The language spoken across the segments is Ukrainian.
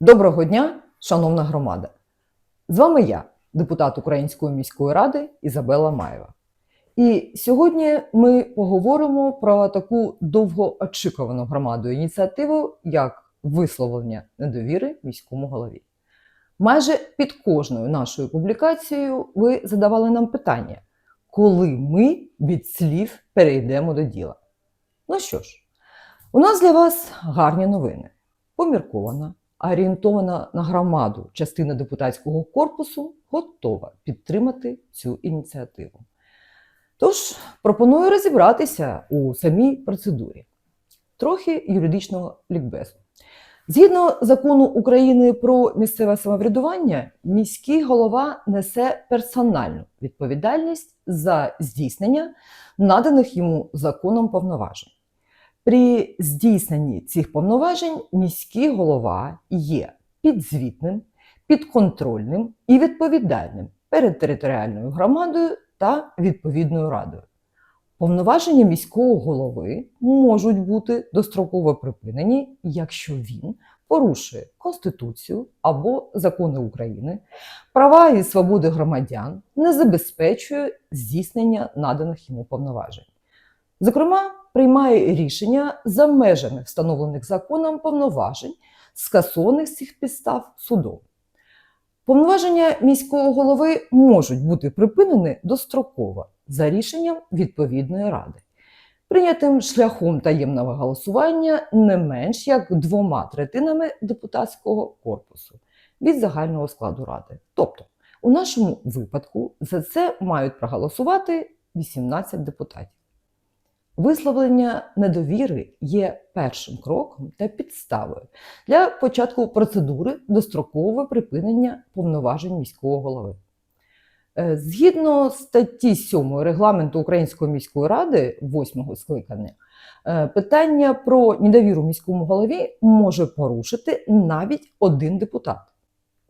Доброго дня, шановна громада! З вами я, депутат Української міської ради Ізабела Маєва. І сьогодні ми поговоримо про таку довгоочікувану громадою ініціативу, як висловлення недовіри міському голові. Майже під кожною нашою публікацією ви задавали нам питання, коли ми від слів перейдемо до діла. Ну що ж, у нас для вас гарні новини. Поміркована, орієнтована на громаду частина депутатського корпусу готова підтримати цю ініціативу. Тож пропоную розібратися у самій процедурі. Трохи юридичного лікбезу. Згідно закону України про місцеве самоврядування, міський голова несе персональну відповідальність за здійснення наданих йому законом повноважень. При здійсненні цих повноважень міський голова є підзвітним, підконтрольним і відповідальним перед територіальною громадою та відповідною радою. Повноваження міського голови можуть бути достроково припинені, якщо він порушує Конституцію або закони України, права і свободи громадян, не забезпечує здійснення наданих йому повноважень. Зокрема, приймає рішення за межами встановлених законом повноважень, скасованих з цих підстав судом. Повноваження міського голови можуть бути припинені достроково за рішенням відповідної ради, прийнятим шляхом таємного голосування не менш як двома третинами депутатського корпусу від загального складу ради. Тобто, у нашому випадку за це мають проголосувати 18 депутатів. Висловлення недовіри є першим кроком та підставою для початку процедури дострокового припинення повноважень міського голови. Е, Згідно статті 7 регламенту Української міської ради, 8 скликання, е, питання про недовіру міському голові може порушити навіть один депутат.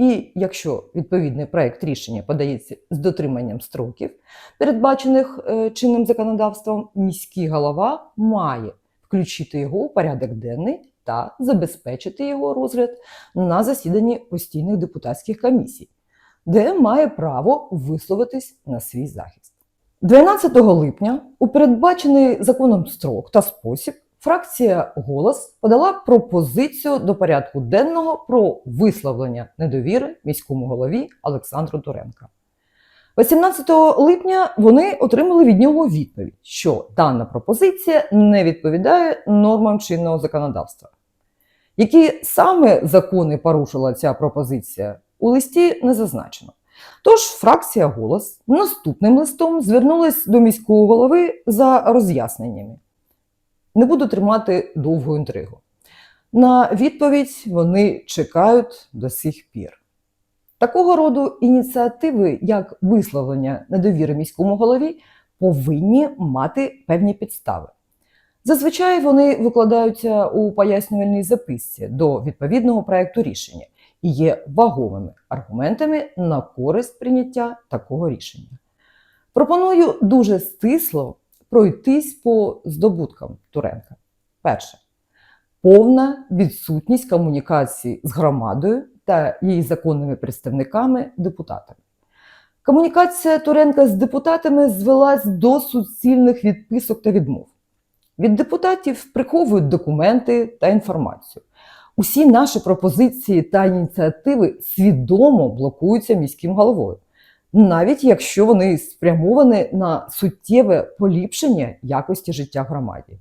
І якщо відповідний проект рішення подається з дотриманням строків, передбачених е, чинним законодавством, міський голова має включити його у порядок денний та забезпечити його розгляд на засіданні постійних депутатських комісій, де має право висловитись на свій захист. 12 липня у передбачений законом строк та спосіб фракція Голос подала пропозицію до порядку денного про висловлення недовіри міському голові Олександру Туренка. 18 липня вони отримали від нього відповідь, що дана пропозиція не відповідає нормам чинного законодавства. Які саме закони порушила ця пропозиція, у листі не зазначено. Тож фракція Голос наступним листом звернулась до міського голови за роз'ясненнями. Не буду тримати довгу інтригу. На відповідь вони чекають до сих пір. Такого роду ініціативи, як висловлення недовіри міському голові, повинні мати певні підстави. Зазвичай вони викладаються у пояснювальній записці до відповідного проекту рішення і є вагомими аргументами на користь прийняття такого рішення. Пропоную дуже стисло пройтись по здобуткам Туренка. Перше. Повна відсутність комунікації з громадою та її законними представниками депутатами. Комунікація Туренка з депутатами звелась до суцільних відписок та відмов. Від депутатів приховують документи та інформацію. Усі наші пропозиції та ініціативи свідомо блокуються міським головою навіть якщо вони спрямовані на суттєве поліпшення якості життя громаді.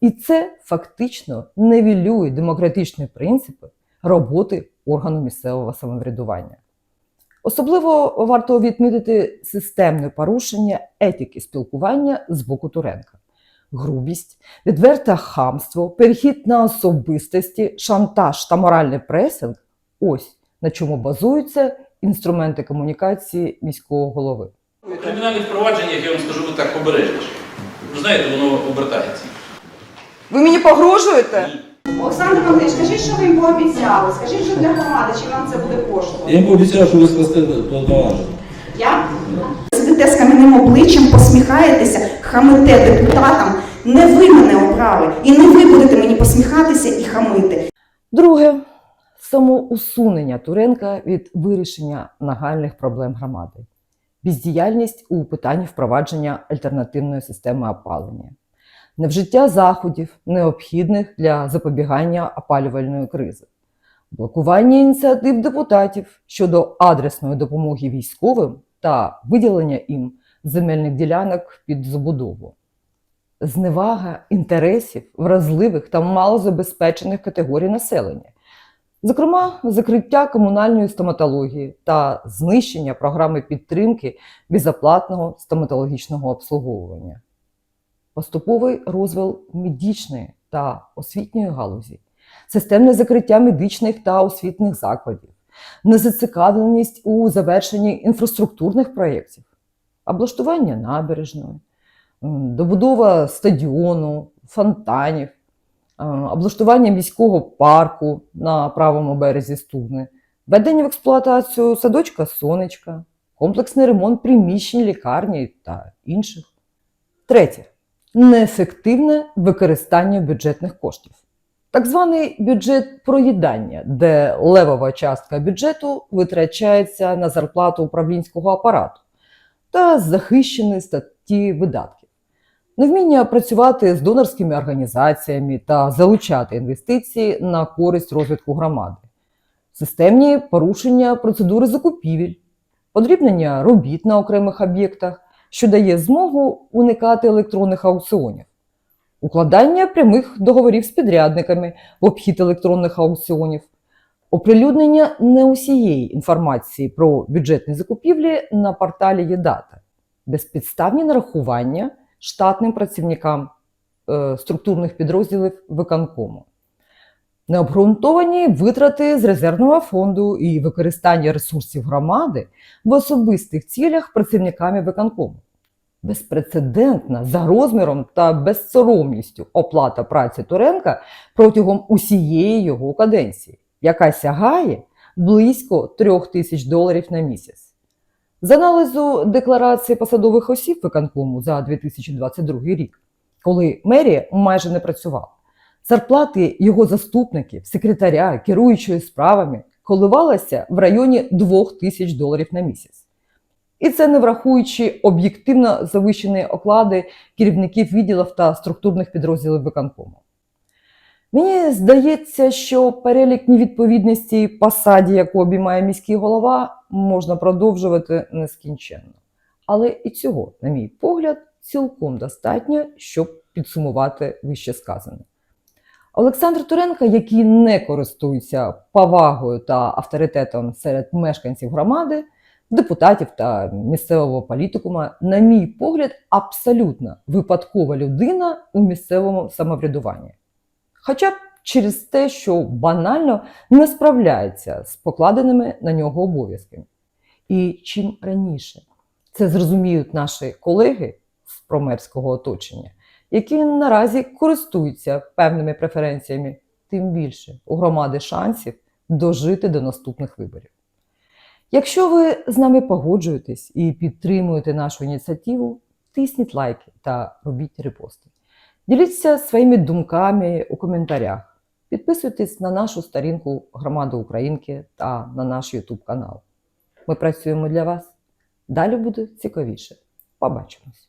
І це фактично невілює демократичні принципи роботи органу місцевого самоврядування. Особливо варто відмітити системне порушення етики спілкування з боку Туренка. Грубість, відверте хамство, перехід на особистості, шантаж та моральний пресинг ось на чому базуються інструменти комунікації міського голови. У кримінальних провадженнях, я вам скажу ви так обережніше. Ви знаєте, воно обертається. Ви мені погрожуєте? Олександр Іванович, скажіть, що ви їм пообіцяли? Скажіть, що для громади, чи вам це буде коштувати? Я їм пообіцяв, що ви спасте повноваження. Я? Сидите з кам'яним обличчям, посміхаєтеся, хамите депутатам, Не ви мене обрали, і не ви будете мені посміхатися і хамити. Друге самоусунення Туренка від вирішення нагальних проблем громади, бездіяльність у питанні впровадження альтернативної системи опалення, невжиття заходів, необхідних для запобігання опалювальної кризи, блокування ініціатив депутатів щодо адресної допомоги військовим та виділення їм земельних ділянок під забудову. Зневага інтересів вразливих та малозабезпечених категорій населення, зокрема, закриття комунальної стоматології та знищення програми підтримки безоплатного стоматологічного обслуговування, поступовий розвил медичної та освітньої галузі, системне закриття медичних та освітніх закладів, незацікавленість у завершенні інфраструктурних проєктів, облаштування набережної, добудова стадіону, фонтанів, облаштування міського парку на правому березі Студни, введення в експлуатацію садочка Сонечка, комплексний ремонт приміщень лікарні та інших. Третє неефективне використання бюджетних коштів. Так званий бюджет проїдання, де левова частка бюджету витрачається на зарплату управлінського апарату та захищені статті видатків, невміння працювати з донорськими організаціями та залучати інвестиції на користь розвитку громади, системні порушення процедури закупівель, подрібнення робіт на окремих об'єктах, що дає змогу уникати електронних аукціонів, укладання прямих договорів з підрядниками в обхід електронних аукціонів, оприлюднення не усієї інформації про бюджетні закупівлі на порталі ЄДАТА, безпідставні нарахування штатним працівникам е, структурних підрозділів виконкому, необґрунтовані витрати з резервного фонду і використання ресурсів громади в особистих цілях працівниками виконкому. Безпрецедентна за розміром та безсоромністю оплата праці Туренка протягом усієї його каденції, яка сягає близько трьох тисяч доларів на місяць. З аналізу декларації посадових осіб виконкому за 2022 рік, коли мерія майже не працювала, зарплати його заступників, секретаря, керуючої справами коливалися в районі 2 тисяч доларів на місяць. І це не врахуючи об'єктивно завищені оклади керівників відділів та структурних підрозділів виконкому. Мені здається, що перелік невідповідності посаді, яку обіймає міський голова, можна продовжувати нескінченно. Але і цього, на мій погляд, цілком достатньо, щоб підсумувати вище сказане. Олександр Туренко, який не користується повагою та авторитетом серед мешканців громади, депутатів та місцевого політикума, на мій погляд, абсолютно випадкова людина у місцевому самоврядуванні. Хоча б через те, що банально не справляється з покладеними на нього обов'язками. І чим раніше це зрозуміють наші колеги з промерського оточення, які наразі користуються певними преференціями, тим більше у громади шансів дожити до наступних виборів. Якщо ви з нами погоджуєтесь і підтримуєте нашу ініціативу, тисніть лайки та робіть репости. Діліться своїми думками у коментарях. Підписуйтесь на нашу сторінку Громади Українки та на наш YouTube канал. Ми працюємо для вас. Далі буде цікавіше. Побачимось!